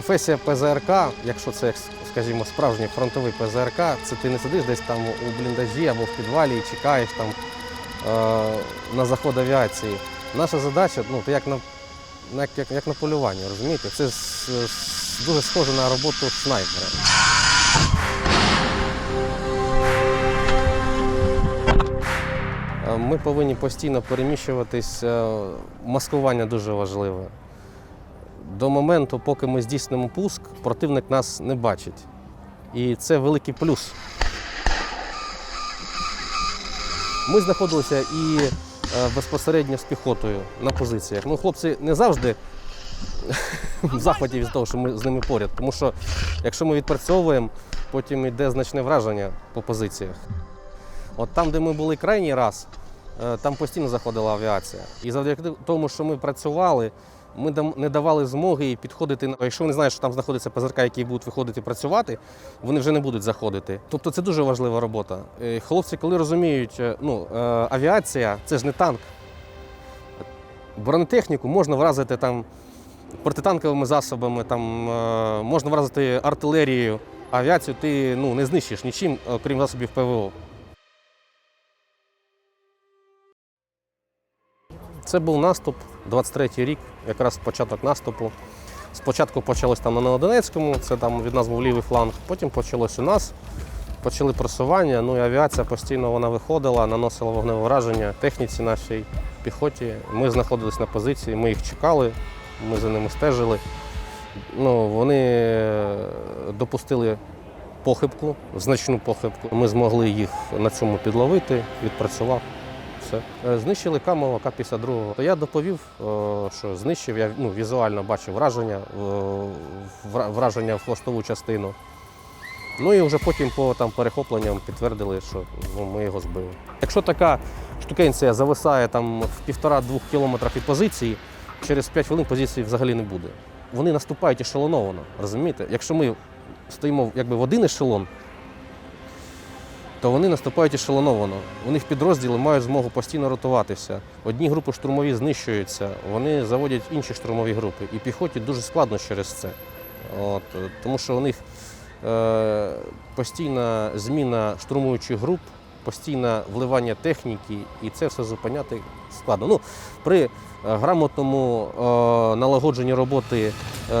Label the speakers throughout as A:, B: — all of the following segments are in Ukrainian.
A: Професія ПЗРК, якщо це, скажімо, справжній фронтовий ПЗРК, це ти не сидиш десь там у бліндажі або в підвалі і чекаєш там е, на заход авіації. Наша задача, ну, як на, як, як на полюванні, розумієте? Це с- с- дуже схоже на роботу снайпера. Е, Ми повинні постійно переміщуватись. е, Маскування дуже важливе. До моменту, поки ми здійснимо пуск, противник нас не бачить. І це великий плюс. Ми знаходилися і е, безпосередньо з піхотою на позиціях. Ну, хлопці не завжди в захваті від того, що ми з ними поряд. Тому що якщо ми відпрацьовуємо, потім йде значне враження по позиціях. От там, де ми були крайній раз, е, там постійно заходила авіація. І завдяки тому, що ми працювали, ми не давали змоги підходити. на- Якщо вони знають, що там знаходиться ПЗРК, які будуть виходити працювати, вони вже не будуть заходити. Тобто це дуже важлива робота. Е, Хлопці, коли розуміють, е, ну, е, авіація це ж не танк. Бронетехніку можна вразити там протитанковими засобами, там, можна вразити артилерією. Авіацію ти ну, не знищиш нічим, окрім засобів ПВО. Це був наступ, 23-й рік, якраз початок наступу. Спочатку почалось там на Новодонецькому, це там від нас був лівий фланг, потім почалось у нас. Почали просування, ну і авіація постійно вона виходила, наносила вогневе враження техніці нашій піхоті. Ми знаходились на позиції, ми їх чекали, ми за ними стежили. Ну, вони е, допустили похибку, значну похибку. Ми змогли їх на цьому підловити, відпрацював. Все. Е, Знищили Камова К-52. То я доповів, е, що знищив, я ну, візуально бачив враження, е, враження в хвостову частину. Ну і вже потім по там, перехопленням підтвердили, що ну, ми його збили. Якщо така штукенція зависає там в півтора-двох кілометрах від позиції, через 5 хвилин позиції взагалі не буде. Вони наступають ешелоновано, розумієте? Якщо ми стоїмо якби в один ешелон, то вони наступають ешелоновано. У них підрозділи мають змогу постійно ротуватися. Одні групи штурмові знищуються, вони заводять інші штурмові групи. І піхоті дуже складно через це. От, е, тому що у них е, постійна зміна штурмуючих груп, постійне вливання техніки, і це все зупиняти складно. Ну, при е, грамотному е, налагодженні роботи е,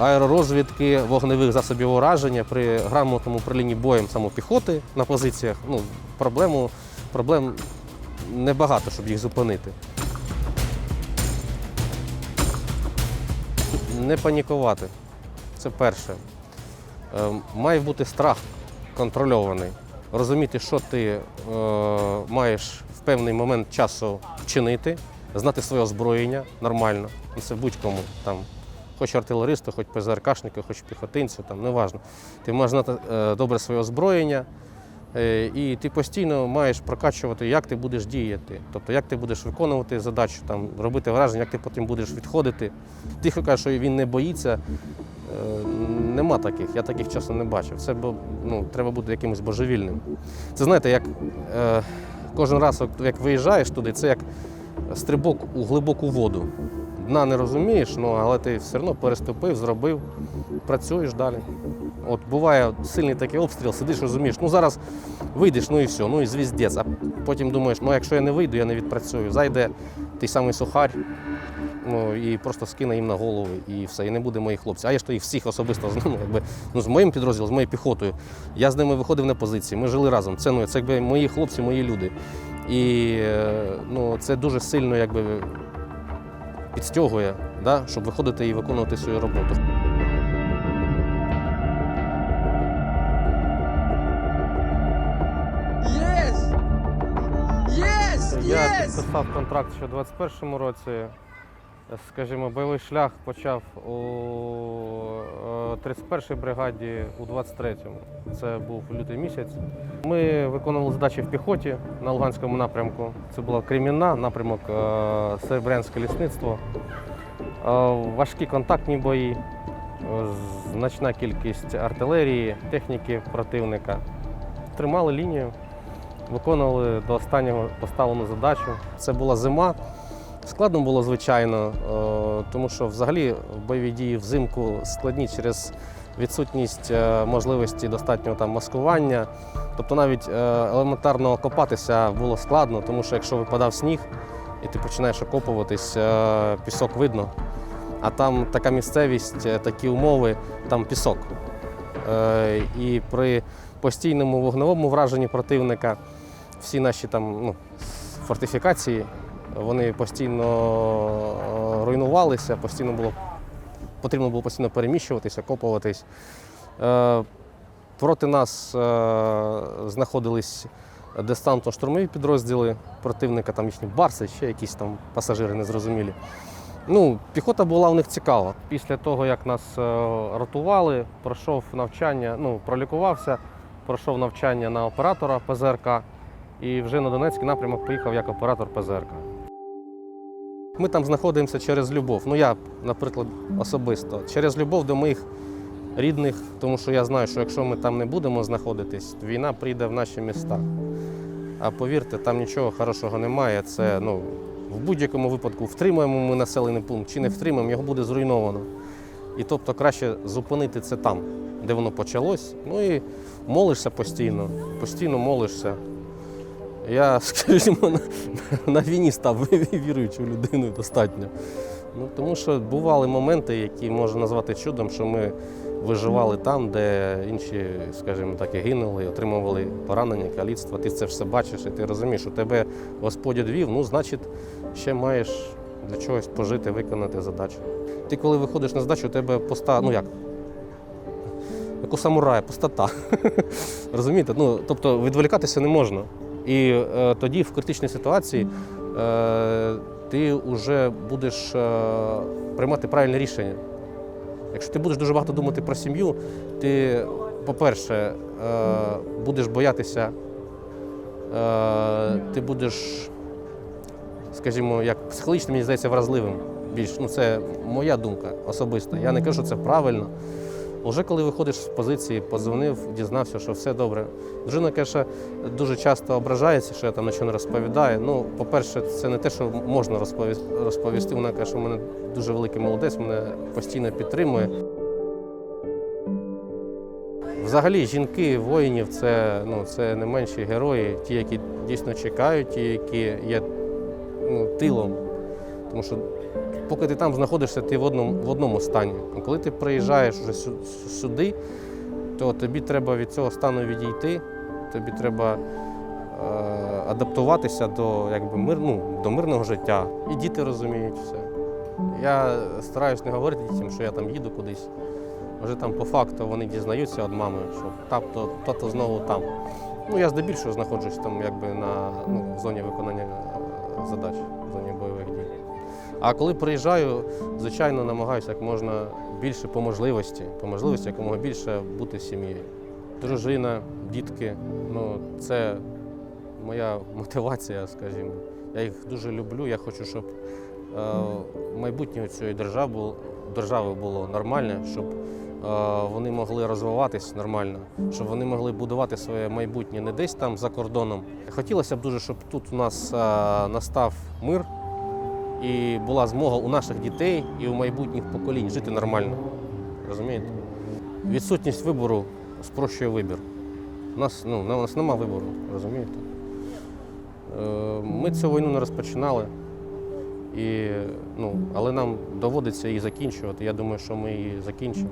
A: аеророзвідки, вогневих засобів ураження, при грамотному управлінні боєм самопіхоти на позиціях, ну, проблему, проблем небагато, щоб їх зупинити. Не панікувати. Це перше. Е, Має бути страх контрольований. Розуміти, що ти е, маєш в певний момент часу вчинити, знати своє озброєння нормально. Це будь-кому там. Хоч артилеристу, хоч ПЗРКшнику, хоч піхотинцю, там неважно. Ти маєш знати е, добре своє озброєння, е, і ти постійно маєш прокачувати, як ти будеш діяти. Тобто, як ти будеш виконувати задачу, там, робити враження, як ти потім будеш відходити. Тих, хто каже, що він не боїться, Е, Нема таких, я таких часом не бачив. Це ну, треба бути якимось божевільним. Це знаєте, як е, кожен раз, як виїжджаєш туди, це як стрибок у глибоку воду. Дна не розумієш, ну, але ти все одно переступив, зробив, працюєш далі. От буває сильний такий обстріл, сидиш, розумієш, ну зараз вийдеш, ну і все, ну і звіздець. А потім думаєш, ну якщо я не вийду, я не відпрацюю. Зайде той самий сухар, ну і просто скине їм на голову і все, і не буде моїх хлопців. А я ж то їх всіх особисто знаю, якби ну з моїм підрозділом, з моєю піхотою. Я з ними виходив на позиції, ми жили разом. Це ну це якби мої хлопці, мої люди. І е, ну, це дуже сильно якби підстягує, да, щоб виходити і виконувати свою роботу. Я підписав контракт ще у 21-му році. Скажімо, бойовий шлях почав у е, 31-й бригаді у 23-му. Це був лютий місяць. Ми виконували задачі в піхоті на Луганському напрямку. Це була Кремінна, напрямок е, Серебрянське лісництво. Е, Важкі контактні бої, е, значна кількість артилерії, техніки противника. Тримали лінію виконували до останнього поставлену задачу. Це була зима, Складно було, звичайно, е, тому що взагалі бойові дії взимку складні через відсутність е, можливості достатнього там маскування. Тобто навіть е, елементарно окопатися було складно, тому що якщо випадав сніг і ти починаєш окопуватись, пісок видно. А там така місцевість, такі умови, там пісок. І при постійному вогневому враженні противника всі наші там ну, фортифікації вони постійно е, руйнувалися, постійно було, потрібно було постійно переміщуватися, окопуватись. Е, Проти нас е, знаходились десантно-штурмові підрозділи противника, там їхні барси, ще якісь там пасажири незрозумілі. Ну, піхота була у них цікава. Після того, як нас ротували, пройшов навчання, ну, пролікувався, пройшов навчання на оператора ПЗРК і вже на Донецький напрямок поїхав як оператор ПЗРК. Ми там знаходимося через любов. Ну я, наприклад, особисто, через любов до моїх рідних, тому що я знаю, що якщо ми там не будемо знаходитись, війна прийде в наші міста. А повірте, там нічого хорошого немає. Це ну, в будь-якому випадку втримаємо ми населений пункт чи не втримаємо, його буде зруйновано. І тобто краще зупинити це там, де воно почалось. Ну і молишся постійно, постійно молишся. Я, скажімо, на, на війні став віруючою людиною достатньо. Ну, тому що бували моменти, які можна назвати чудом, що ми виживали там, де інші, скажімо так, і гинули, отримували поранення, каліцтва. Ти це все бачиш і ти розумієш, що тебе Господь одвів, ну, значить, ще маєш для чогось пожити, виконати задачу. Ти коли виходиш на задачу, у тебе поста, ну як? Як у самурая, пустота. Розумієте? Ну, тобто відволікатися не можна. І е, тоді в критичній ситуації е, ти вже будеш е, приймати правильне рішення. Якщо ти будеш дуже багато думати про сім'ю, ти, по-перше, е, будеш боятися, е, ти будеш, скажімо, як психологічно, мені здається, вразливим більш. Ну, це моя думка особиста. Я не кажу, що це правильно. Уже коли виходиш з позиції, позвонив, дізнався, що все добре. Дружина, каже, дуже часто ображається, що я там нічого не розповідаю. Ну, по-перше, це не те, що можна розповісти. Вона каже, що в мене дуже великий молодець, мене постійно підтримує. Взагалі, жінки воїнів це, ну, це не менші герої, ті, які дійсно чекають, ті, які є ну, тилом. Тому що поки ти там знаходишся, ти в одному, в одному стані. А коли ти приїжджаєш вже сюди, то тобі треба від цього стану відійти, тобі треба е, адаптуватися до, якби, мир, ну, до мирного життя. І діти розуміють все. Я стараюсь не говорити дітям, що я там їду кудись. Вже там по факту вони дізнаються від мами, що тато, тато знову там. Ну, я здебільшого знаходжусь там якби на ну, зоні виконання е, задач, в зоні бойових дій. А коли приїжджаю, звичайно, намагаюся як можна більше по можливості, по можливості якомога більше бути сім'єю. Дружина, дітки ну це моя мотивація, скажімо. Я їх дуже люблю. Я хочу, щоб е, майбутнє цієї держави держави було нормальне, щоб е, вони могли розвиватись нормально, щоб вони могли будувати своє майбутнє не десь там за кордоном. Хотілося б дуже, щоб тут у нас е, настав мир і була змога у наших дітей і у майбутніх поколінь жити нормально. Розумієте? Відсутність вибору спрощує вибір. У нас, ну, у нас нема вибору, розумієте? Е, Ми цю війну не розпочинали, і, ну, але нам доводиться її закінчувати. Я думаю, що ми її закінчимо.